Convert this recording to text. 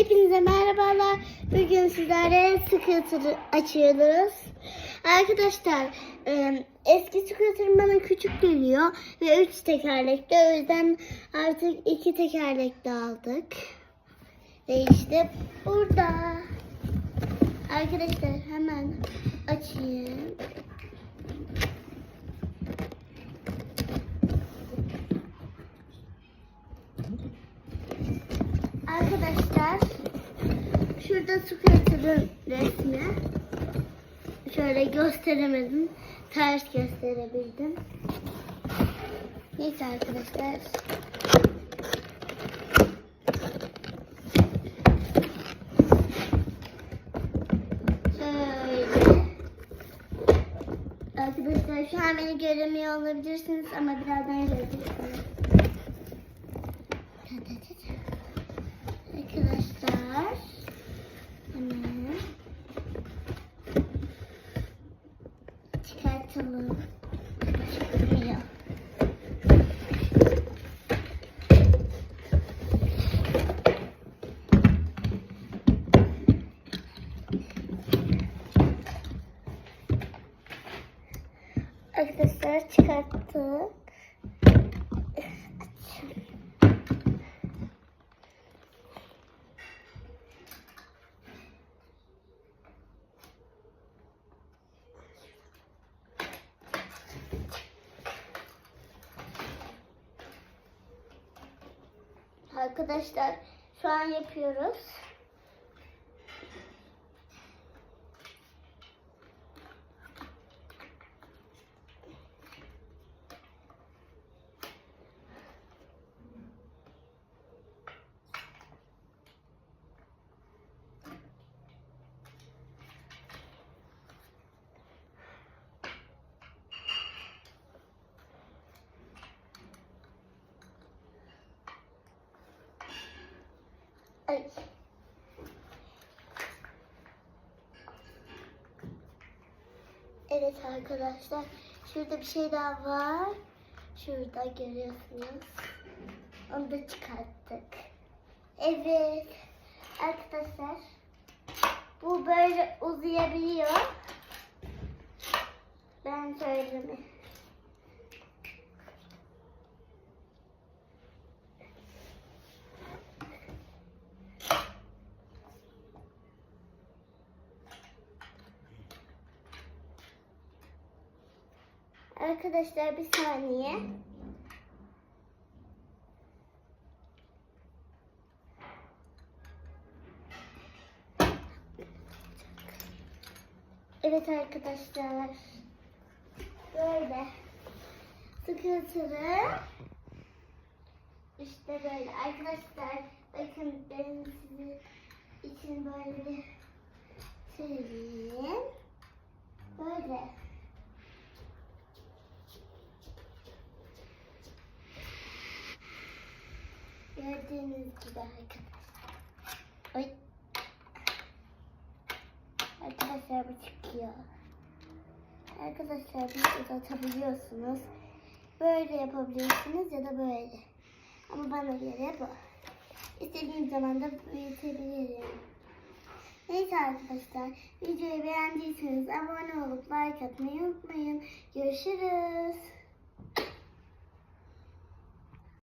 Hepinize merhabalar. Bugün sizlere scooter açıyoruz. Arkadaşlar eski scooter bana küçük geliyor ve üç tekerlekli. O yüzden artık iki tekerlekli aldık. Ve işte burada. Arkadaşlar hemen açayım. Arkadaşlar şurada scooter'ın resmi. Şöyle gösteremedim. Ters gösterebildim. Neyse arkadaşlar. Arkadaşlar şu an beni göremiyor olabilirsiniz ama birazdan göreceksiniz. Arkadaşlar hemen çıkartalım. Çıkmıyor. Arkadaşlar çıkarttık. Arkadaşlar şu an yapıyoruz. Evet arkadaşlar. Şurada bir şey daha var. Şurada görüyorsunuz. Onu da çıkarttık. Evet. Arkadaşlar. Bu böyle uzayabiliyor. Ben söyleyeyim. Arkadaşlar bir saniye. Evet arkadaşlar. Böyle. Sıkıntılı. İşte böyle. Arkadaşlar bakın ben sizi için böyle bir söyleyeyim. Böyle. Gördüğünüz gibi arkadaşlar. Ay. Arkadaşlar bu çıkıyor. Arkadaşlar bunu uzatabiliyorsunuz. Böyle yapabilirsiniz ya da böyle. Ama bana göre bu. İstediğim zaman da büyütebilirim. Neyse arkadaşlar videoyu beğendiyseniz abone olup like atmayı unutmayın. Görüşürüz.